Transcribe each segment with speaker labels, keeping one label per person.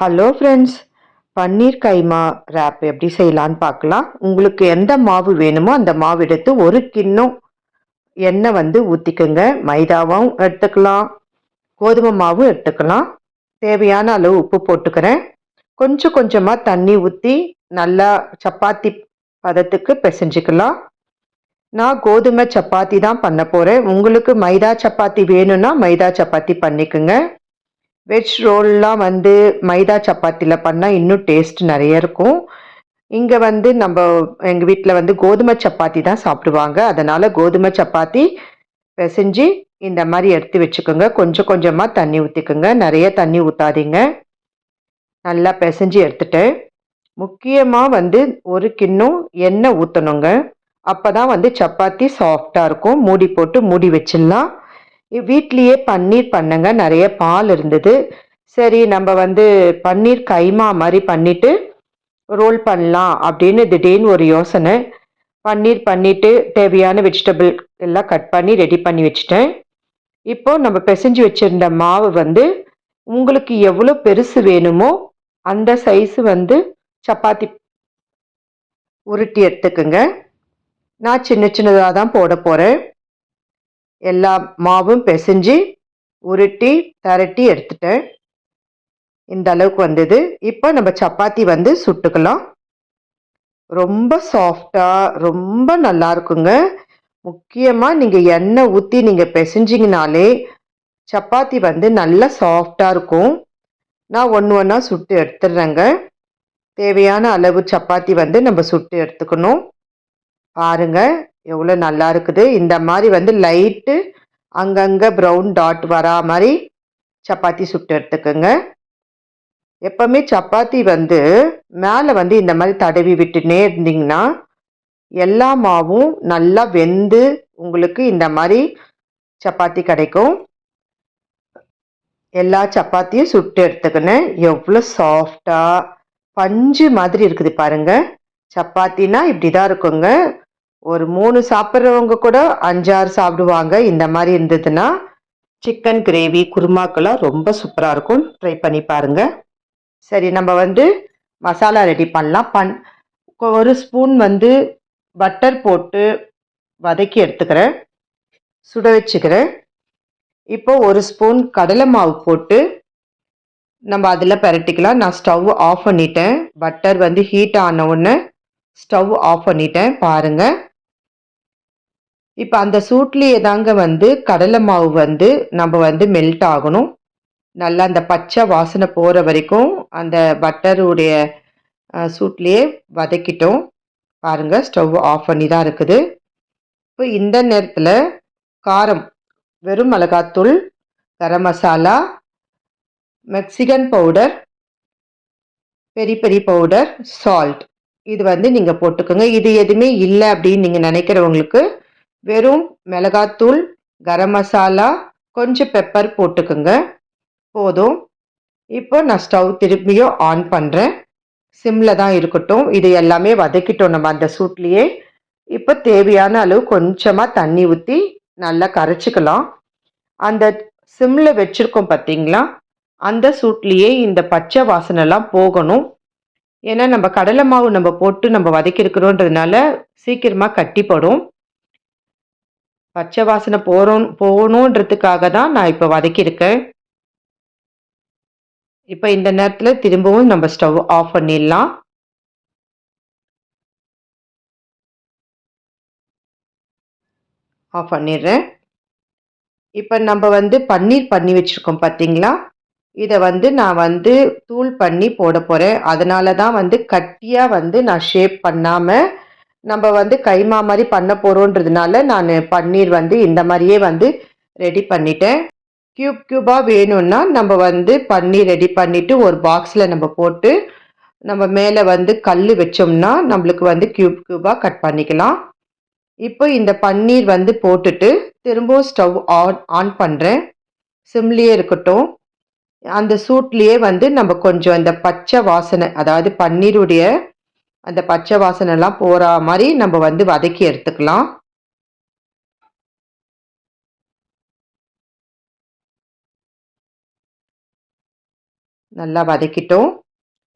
Speaker 1: Hello friends paneer keema wrap எப்படி செய்யலான்னு பார்க்கலாம். உங்களுக்கு எந்த மாவு வேணுமோ அந்த மாவு எடுத்து ஒரு கிண்ணம் எண்ணெய் வந்து ஊற்றிக்கோங்க மைதாவும் எடுத்துக்கலாம். கோதுமை மாவும் எடுத்துக்கலாம். தேவையான அளவு உப்பு போட்டுக்கிறேன். கொஞ்சம் கொஞ்சமாக தண்ணி ஊற்றி நல்லா சப்பாத்தி பதத்துக்கு பிசைஞ்சிக்கலாம். நான் கோதுமை சப்பாத்தி தான் பண்ண போகிறேன் உங்களுக்கு மைதா சப்பாத்தி வேணும்னா மைதா சப்பாத்தி பண்ணிக்கோங்க. வெஜ் ரோல்லாம் வந்து மைதா சப்பாத்தியில் பண்ணால் இன்னும் டேஸ்ட் நிறைய இருக்கும். இங்கே வந்து நம்ம எங்கள் வீட்டில் வந்து கோதுமை சப்பாத்தி தான் சாப்பிடுவாங்க. அதனால் கோதுமை சப்பாத்தி பிசைஞ்சு இந்த மாதிரி எடுத்து வச்சுக்கோங்க. கொஞ்சம் கொஞ்சமாக தண்ணி ஊற்றிக்கோங்க நிறைய தண்ணி ஊற்றாதீங்க நல்லா பிசைஞ்சு எடுத்துட்டேன் முக்கியமாக வந்து ஒரு கிண்ணம் எண்ணெய் ஊற்றணுங்க அப்போ தான் வந்து சப்பாத்தி சாஃப்டாக இருக்கும். மூடி போட்டு மூடி வச்சிடலாம். வீட்லேயே பன்னீர் பண்ணங்க நிறைய பால் இருந்தது. சரி நம்ம வந்து பன்னீர் கைமா மாதிரி பண்ணிவிட்டு ரோல் பண்ணலாம் அப்படின்னு திடீர்னு ஒரு யோசனை. பன்னீர் பண்ணிவிட்டு தேவையான வெஜிடபிள் எல்லாம் கட் பண்ணி ரெடி பண்ணி வச்சுட்டேன். இப்போ நம்ம பிசைஞ்சு வச்சுருந்த மாவு வந்து உங்களுக்கு எவ்வளோ பெருசு வேணுமோ அந்த சைஸு வந்து சப்பாத்தி உருட்டி எடுத்துக்குங்க. நான் சின்ன சின்னதாக தான் போட போகிறேன் எல்லா மாவும் பிசைஞ்சு உருட்டி திரட்டி எடுத்துட்டேன். இந்த அளவுக்கு வந்தது. இப்போ நம்ம சப்பாத்தி வந்து சுட்டுக்கலாம். ரொம்ப சாஃப்டாக ரொம்ப நல்லா இருக்குங்க. முக்கியமாக நீங்கள் எண்ணெய் ஊற்றி நீங்கள் பிசைஞ்சிங்கனாலே சப்பாத்தி வந்து நல்லா சாஃப்டாக இருக்கும். நான் ஒன்று ஒன்றா சுட்டு எடுத்துடுறேங்க தேவையான அளவு சப்பாத்தி வந்து நம்ம சுட்டு எடுத்துக்கணும். பாருங்கள் எவ்வளோ நல்லா இருக்குது. இந்த மாதிரி வந்து லைட்டு அங்கங்கே ப்ரௌன் டாட் வரா மாதிரி சப்பாத்தி சுட்டு எடுத்துக்கோங்க. எப்போவுமே சப்பாத்தி வந்து மேலே வந்து இந்த மாதிரி தடவி விட்டுனே இருந்தீங்கன்னா எல்லா மாவும் நல்லா வெந்து உங்களுக்கு இந்த மாதிரி சப்பாத்தி கிடைக்கும். எல்லா சப்பாத்தியும் சுட்டு எடுத்துக்கினேன் எவ்வளோ சாஃப்டாக பஞ்சு மாதிரி இருக்குது பாருங்க. சப்பாத்தினா இப்படி தான் இருக்குங்க. ஒரு மூணு சாப்பிட்றவங்க கூட அஞ்சாறு சாப்பிடுவாங்க. இந்த மாதிரி இருந்ததுன்னா சிக்கன் கிரேவி குருமாக்கெல்லாம் ரொம்ப சூப்பராக இருக்கும். ட்ரை பண்ணி பாருங்கள் சரி நம்ம வந்து மசாலா ரெடி பண்ணலாம். பண் ஒரு ஸ்பூன் வந்து பட்டர் போட்டு வதக்கி எடுத்துக்கிறேன். சுட வச்சுக்கிறேன். இப்போ ஒரு ஸ்பூன் கடலை மாவு போட்டு நம்ம அதில் பரட்டிக்கலாம். நான் ஸ்டவ் ஆஃப் பண்ணிட்டேன். பட்டர் வந்து ஹீட் ஆன உடனே ஸ்டவ் ஆஃப் பண்ணிட்டேன். பாருங்கள் இப்போ அந்த சூட்லேயே தாங்க வந்து கடலை மாவு வந்து நம்ம வந்து மெல்ட் ஆகணும். நல்லா அந்த பச்சை வாசனை போகிற வரைக்கும் அந்த பட்டருடைய சூட்லேயே வதக்கிட்டோம். பாருங்கள் ஸ்டவ் ஆஃப் பண்ணி தான் இருக்குது. இப்போ இந்த நேரத்தில் காரம் வெறும் மிளகாத்தூள் garam masala Mexican powder peri peri powder salt இது வந்து நீங்கள் போட்டுக்கோங்க. இது எதுவுமே இல்லை அப்படின்னு நீங்கள் நினைக்கிறவங்களுக்கு வெறும் மிளகாத்தூள் கரம் மசாலா கொஞ்சம் பெப்பர் போட்டுக்குங்க. போதும். இப்போ நான் ஸ்டவ் திரும்பியும் ஆன் பண்ணுறேன் சிம்மில் தான் இருக்கட்டும். இது எல்லாமே வதக்கிட்டோம் நம்ம அந்த சூட்லேயே. இப்போ தேவையான அளவு கொஞ்சமாக தண்ணி ஊற்றி நல்லா கரைச்சிக்கலாம். அந்த சிம்மில் வச்சுருக்கோம் பார்த்தீங்களா? அந்த சூட்லேயே இந்த பச்சை வாசனைலாம் போகணும். ஏன்னா நம்ம கடலை மாவு நம்ம போட்டு நம்ம வதக்கிருக்கிறோன்றதுனால சீக்கிரமாக கட்டிப்படும். பச்சை வாசனை போகிறோம் போகணுன்றதுக்காக தான் நான் இப்போ வதக்கியிருக்கேன். இப்போ இந்த நேரத்தில் திரும்பவும் நம்ம ஸ்டவ் ஆஃப் பண்ணிடலாம். ஆஃப் பண்ணிடுறேன். இப்போ நம்ம வந்து பன்னீர் பண்ணி வச்சுருக்கோம் பார்த்தீங்களா இதை வந்து நான் வந்து தூள் பண்ணி போட போகிறேன் அதனால தான் வந்து கட்டியாக வந்து நான் ஷேப் பண்ணாமல் நம்ம வந்து கைமா மாதிரி பண்ண போகிறோன்றதுனால நான் பன்னீர் வந்து இந்த மாதிரியே வந்து ரெடி பண்ணிட்டேன். க்யூப் க்யூபாக வேணும்னா நம்ம வந்து பன்னீர் ரெடி பண்ணிவிட்டு ஒரு பாக்ஸில் நம்ம போட்டு நம்ம மேலே வந்து கல் வச்சோம்னா நம்மளுக்கு வந்து க்யூப் க்யூபாக கட் பண்ணிக்கலாம். இப்போ இந்த பன்னீர் வந்து போட்டுட்டு திரும்பவும் ஸ்டவ் ஆன் ஆன் பண்ணுறேன் சிம்லேயே இருக்கட்டும். அந்த சூட்லேயே வந்து நம்ம கொஞ்சம் இந்த பச்சை வாசனை அதாவது பன்னீருடைய அந்த பச்சை வாசனைலாம் போகிற மாதிரி நம்ம வந்து வதக்கி எடுத்துக்கலாம். நல்லா வதக்கிட்டோம்.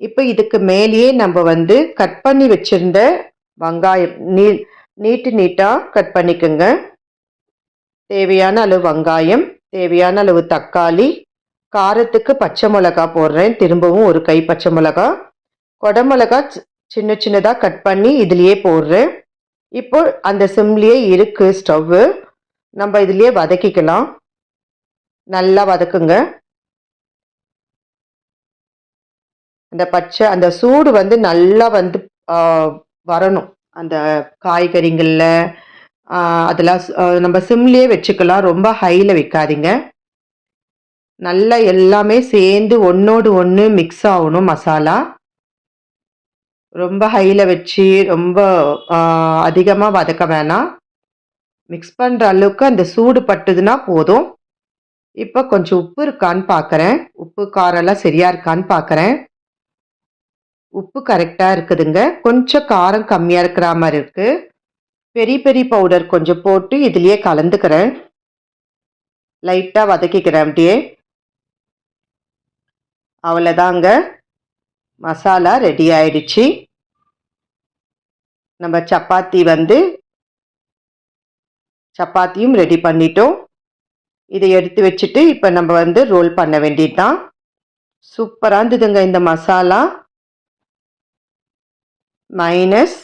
Speaker 1: இப்போ இதுக்கு மேலேயே நம்ம வந்து கட் பண்ணி வச்சுருந்த வெங்காயம் நீ நீட்டு நீட்டாக கட் பண்ணிக்கோங்க. தேவையான அளவு வெங்காயம் தேவையான அளவு தக்காளி காரத்துக்கு பச்சை மிளகா போடுறேன். திரும்பவும் ஒரு கை பச்சை மிளகா. கொடமிளகா சின்ன சின்னதாக கட் பண்ணி இதுலேயே போடுறேன். இப்போ அந்த சிம்லேயே இருக்குது ஸ்டவ்வு நம்ம இதுலேயே வதக்கிக்கலாம். நல்லா வதக்குங்க. அந்த பச்சை அந்த சூடு வந்து நல்லா வந்து வரணும். அந்த காய்கறிகளில் அதெல்லாம் நம்ம சிம்லேயே வச்சுக்கலாம். ரொம்ப ஹையில் வைக்காதீங்க. நல்லா எல்லாமே சேர்ந்து ஒன்றோடு ஒன்று மிக்ஸ் ஆகணும் மசாலா. ரொம்ப ஹையில் வச்சு ரொம்ப அதிகமாக வதக்க வேணாம். மிக்ஸ் பண்ணுற அளவுக்கு அந்த சூடு பட்டுதுன்னா போதும். இப்போ கொஞ்சம் உப்பு இருக்கான்னு பார்க்குறேன் உப்பு காரெல்லாம் சரியாக இருக்கான்னு பார்க்குறேன் உப்பு கரெக்டாக இருக்குதுங்க. கொஞ்சம் காரம் கம்மியாக இருக்கிற மாதிரி இருக்குது பெரிய பெரிய பவுடர் கொஞ்சம் போட்டு இதுலேயே கலந்துக்கிறேன். லைட்டாக வதக்கிக்கிறேன் அப்படியே. அவ்வளோதாங்க மசாலா ரெடி ஆயிடுச்சு. நம்ம சப்பாத்தி வந்து சப்பாத்தியும் ரெடி பண்ணிட்டோம். இதை எடுத்து வச்சுட்டு இப்போ நம்ம வந்து ரோல் பண்ண வேண்டியது தான் சூப்பராக இருந்ததுங்க இந்த மசாலா. மைனஸ்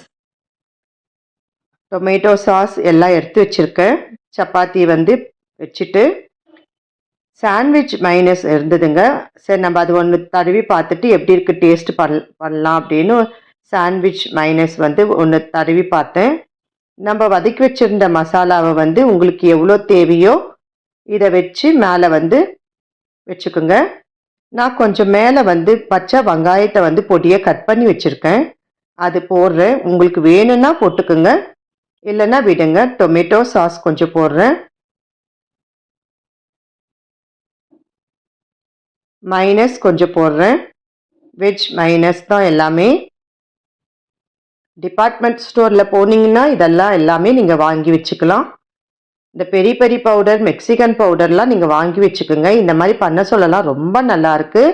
Speaker 1: டொமேட்டோ சாஸ் எல்லாம் எடுத்து வச்சுருக்கேன். சப்பாத்தி வந்து வச்சுட்டு சாண்ட்விச் மைனஸ் இருந்ததுங்க. சரி நம்ம அது ஒன்று தடவி பார்த்துட்டு எப்படி இருக்குது டேஸ்ட் பண் பண்ணலாம் அப்படின்னு சாண்ட்விச் மைனஸ் வந்து ஒன்று தடவி பார்த்தேன். நம்ம வதக்கி வச்சுருந்த மசாலாவை வந்து உங்களுக்கு எவ்வளோ தேவையோ இதை வச்சு மேலே வந்து வச்சுக்கோங்க. நான் கொஞ்சம் மேலே வந்து பச்சை வெங்காயத்தை வந்து பொடியை கட் பண்ணி வச்சுருக்கேன். அது போடுறேன். உங்களுக்கு வேணும்னா போட்டுக்கோங்க. இல்லைன்னா விடுங்க. டொமேட்டோ சாஸ் கொஞ்சம் போடுறேன். மைனஸ் கொஞ்சம் போடுறேன். வெஜ் மைனஸ் தான் எல்லாமே. டிபார்ட்மெண்ட் ஸ்டோரில் போனீங்கன்னா இதெல்லாம் எல்லாமே நீங்கள் வாங்கி வச்சுக்கலாம். இந்த பெரிய பெரிய பவுடர் மெக்சிகன் பவுடர்லாம் நீங்கள் வாங்கி வச்சுக்கோங்க. இந்த மாதிரி பண்ண சொல்லலாம். ரொம்ப நல்லாயிருக்கு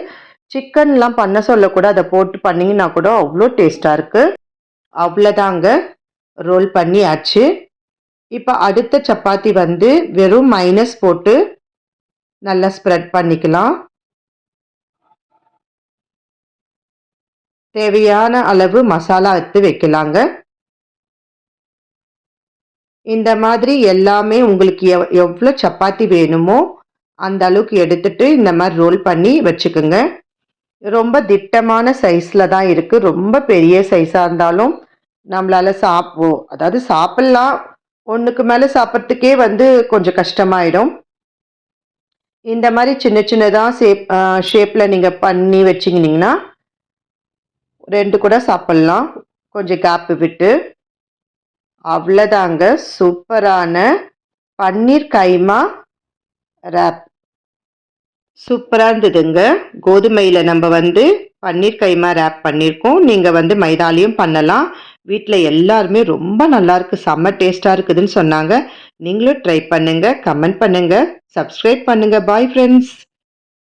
Speaker 1: சிக்கன்லாம் பண்ண சொல்லக்கூட அதை போட்டு பண்ணிங்கன்னா கூட அவ்வளோ டேஸ்ட்டாக இருக்குது அவ்வளோதாங்க. ரோல் பண்ணியாச்சு இப்போ அடுத்த சப்பாத்தி வந்து வெறும் மைனஸ் போட்டு நல்லா ஸ்ப்ரெட் பண்ணிக்கலாம். தேவையான அளவு மசாலா எடுத்து வைக்கலாங்க. இந்த மாதிரி எல்லாமே உங்களுக்கு எவ் எவ்வளோ சப்பாத்தி வேணுமோ அந்த அளவுக்கு எடுத்துட்டு இந்த மாதிரி ரோல் பண்ணி வச்சுக்கோங்க. ரொம்ப திட்டமான சைஸில் தான் இருக்குது ரொம்ப பெரிய சைஸாக இருந்தாலும் நம்மளால் சாப்பிடுவோம் அதாவது சாப்பிட்லாம். ஒன்றுக்கு மேலே சாப்பிட்றதுக்கே வந்து கொஞ்சம் கஷ்டமாயிடும். இந்த மாதிரி சின்ன சின்னதாக ஷேப் ஷேப்பில் நீங்கள் பண்ணி வச்சிங்கன்னா ரெண்டு கூட சாப்பிட்லாம். கொஞ்சம் கேப்பு விட்டு. அவ்வளோதாங்க. சூப்பரான பன்னீர் கைமா ரேப் சூப்பராக இருந்ததுங்க. கோதுமையில் நம்ம வந்து பன்னீர் கைமா ரேப் பண்ணியிருக்கோம். நீங்கள் வந்து மைதாலையும் பண்ணலாம். வீட்டில் எல்லாருமே ரொம்ப நல்லாயிருக்கு செம்ம டேஸ்ட்டாக இருக்குதுன்னு சொன்னாங்க. நீங்களும் ட்ரை பண்ணுங்கள் கமெண்ட் பண்ணுங்கள் சப்ஸ்கிரைப் பண்ணுங்கள் பாய் ஃப்ரெண்ட்ஸ்